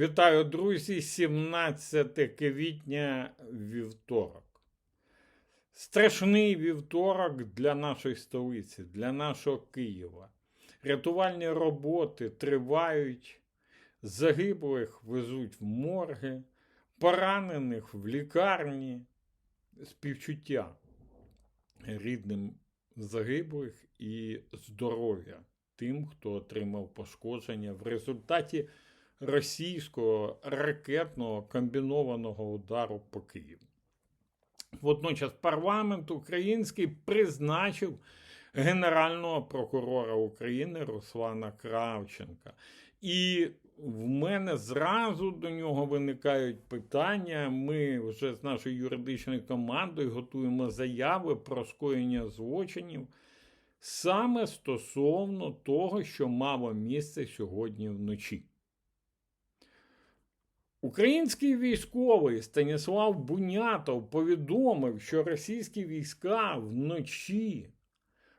Вітаю, друзі! 17 квітня вівторок. Страшний вівторок для нашої столиці, для нашого Києва. Рятувальні роботи тривають, загиблих везуть в морги, поранених в лікарні, співчуття рідним загиблих і здоров'я тим, хто отримав пошкодження в результаті російського ракетного комбінованого удару по Києву. Водночас парламент український призначив Генерального прокурора України Руслана Кравченка. І в мене зразу до нього виникають питання. Ми вже з нашою юридичною командою готуємо заяви про скоєння злочинів саме стосовно того, що мало місце сьогодні вночі. Український військовий Станіслав Бунятов повідомив, що російські війська вночі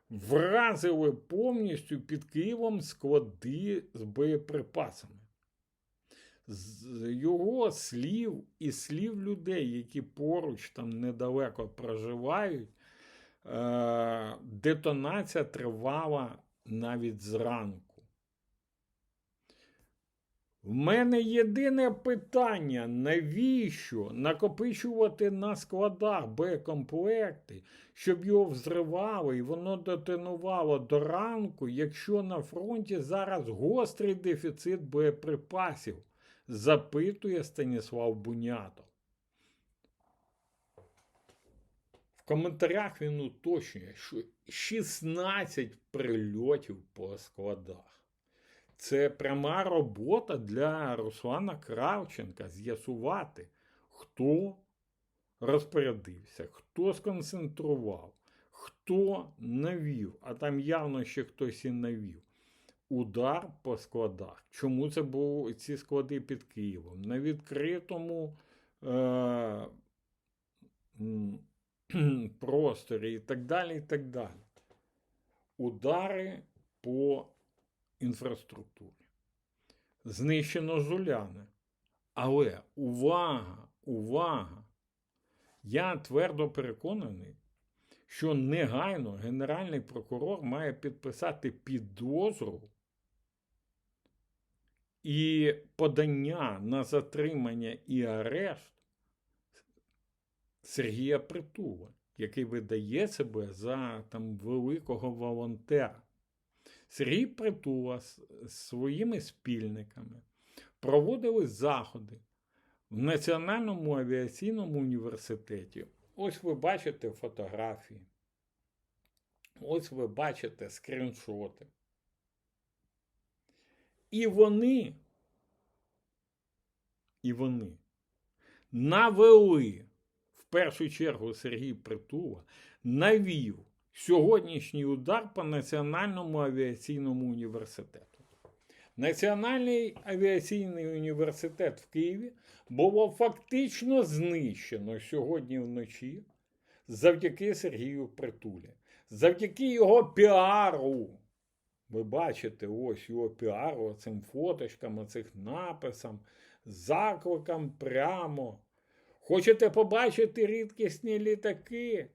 вразили повністю під Києвом склади з боєприпасами. З його слів і слів людей, які поруч там недалеко проживають, е, детонація тривала навіть зранку. В мене єдине питання: навіщо накопичувати на складах боєкомплекти, щоб його взривали і воно детонувало до ранку, якщо на фронті зараз гострий дефіцит боєприпасів, запитує Станіслав Бунятов. В коментарях він уточнює, що 16 прильотів по складах. Це пряма робота для Руслана Кравченка з'ясувати, хто розпорядився, хто сконцентрував, хто навів, а там явно ще хтось і навів. Удар по складах. Чому це були ці склади під Києвом? На відкритому е- просторі і так далі. і так далі. Удари по інфраструктурі. Знищено жуляни. Але увага, увага! Я твердо переконаний, що негайно Генеральний прокурор має підписати підозру і подання на затримання і арешт Сергія Притула, який видає себе за там великого волонтера. Сергій Притула з своїми спільниками проводили заходи в Національному авіаційному університеті. Ось ви бачите фотографії. Ось ви бачите скріншоти. І вони, і вони навели в першу чергу Сергій Притула, навів сьогоднішній удар по Національному авіаційному університету. Національний авіаційний університет в Києві було фактично знищено сьогодні вночі завдяки Сергію Притулі, завдяки його піару. Ви бачите ось його піару, цим фоточкам, цих написам, закликам прямо. Хочете побачити рідкісні літаки?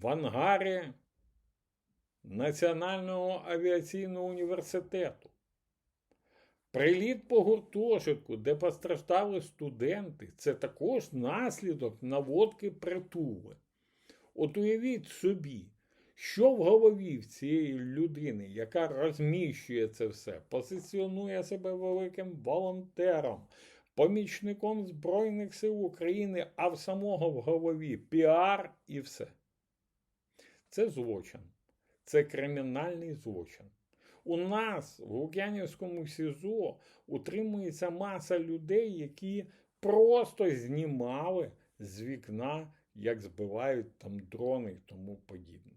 В ангарі Національного авіаційного університету. Приліт по гуртожитку, де постраждали студенти, це також наслідок наводки притули. От уявіть собі, що в голові в цієї людини, яка розміщує це все, позиціонує себе великим волонтером, помічником Збройних сил України, а в самого в голові піар і все. Це злочин, це кримінальний злочин. У нас в Лук'янівському СІЗО утримується маса людей, які просто знімали з вікна, як збивають там дрони і тому подібне.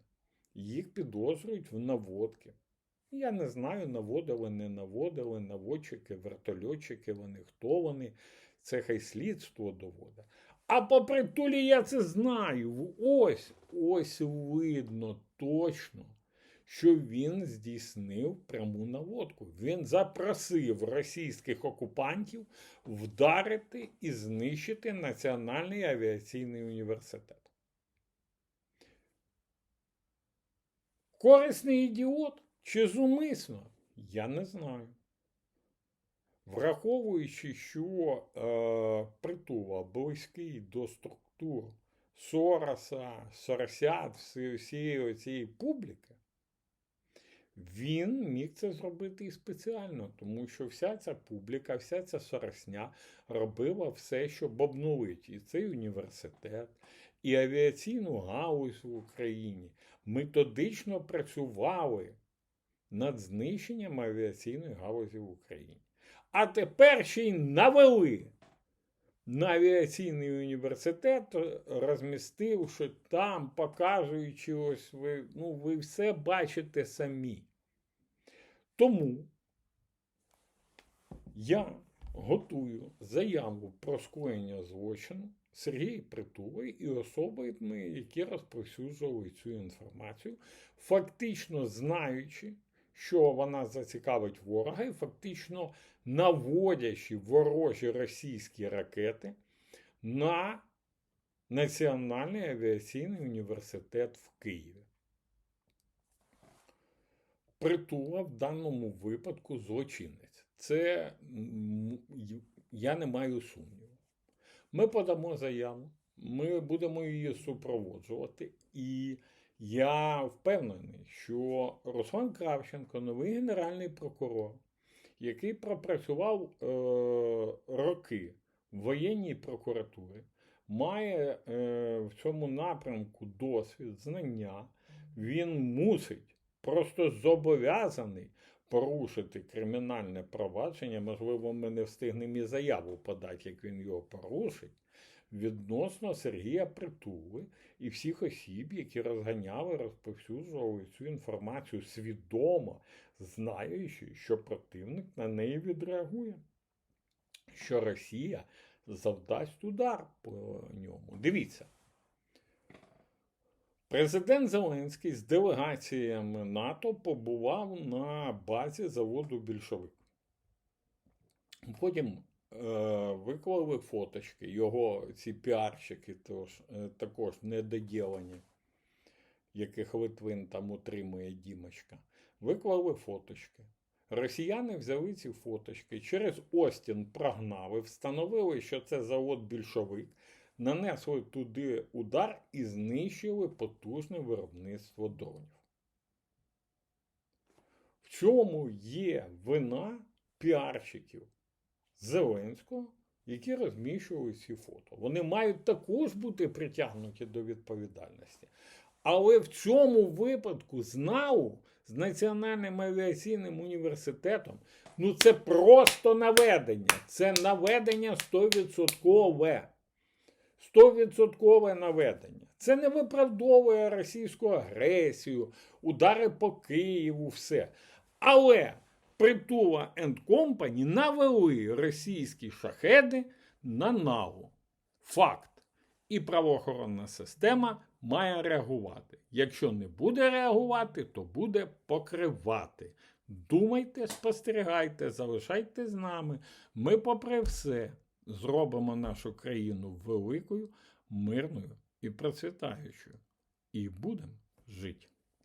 Їх підозрюють в наводки. Я не знаю, наводили, не наводили, наводчики, вертольотчики, вони хто вони. Це хай слідство доводить. А по притулі я це знаю. Ось ось видно точно, що він здійснив пряму наводку. Він запросив російських окупантів вдарити і знищити Національний авіаційний університет. Корисний ідіот чи зумисно? Я не знаю. Враховуючи, що е, притула близький до структур Сороса, Соросят, всієї цієї публіки, він міг це зробити і спеціально, тому що вся ця публіка, вся ця соросня робила все, щоб обнулити і цей університет, і авіаційну галузь в Україні. Методично працювали над знищенням авіаційної галузі в Україні. А тепер ще й навели на авіаційний університет, розмістивши там, показуючи ось ви, ну, ви все бачите самі. Тому я готую заяву про скоєння злочину Сергія Притули і особами, які розповсюджували цю інформацію, фактично знаючи, що вона зацікавить ворога, і фактично наводячи ворожі російські ракети на Національний авіаційний університет в Києві. Притула в даному випадку злочинець. Це я не маю сумніву. Ми подамо заяву, ми будемо її супроводжувати, і я впевнений, що Руслан Кравченко, новий генеральний прокурор, який пропрацював е, роки в воєнній прокуратурі, має е, в цьому напрямку досвід, знання, він мусить, просто зобов'язаний порушити кримінальне провадження. Можливо, ми не встигнемо і заяву подати, як він його порушить. Відносно Сергія Притули і всіх осіб, які розганяли, розповсюджували цю інформацію свідомо, знаючи, що противник на неї відреагує, що Росія завдасть удар по ньому. Дивіться. Президент Зеленський з делегаціями НАТО побував на базі заводу більшовик. Потім виклали фоточки, його ці піарщики тож, е, також недоділені, яких Литвин там утримує Дімочка. Виклали фоточки. Росіяни взяли ці фоточки, через Остін прогнали, встановили, що це завод більшовик, нанесли туди удар і знищили потужне виробництво дронів. В чому є вина піарщиків Зеленського, які розміщували ці фото? Вони мають також бути притягнуті до відповідальності. Але в цьому випадку з НАУ, з Національним авіаційним університетом, ну це просто наведення. Це наведення 100%. 100% наведення. Це не виправдовує російську агресію, удари по Києву, все. Але Притула енд Company навели російські шахеди на НАУ. Факт. І правоохоронна система має реагувати. Якщо не буде реагувати, то буде покривати. Думайте, спостерігайте, залишайте з нами. Ми, попри все, зробимо нашу країну великою, мирною і процвітаючою. І будемо жити.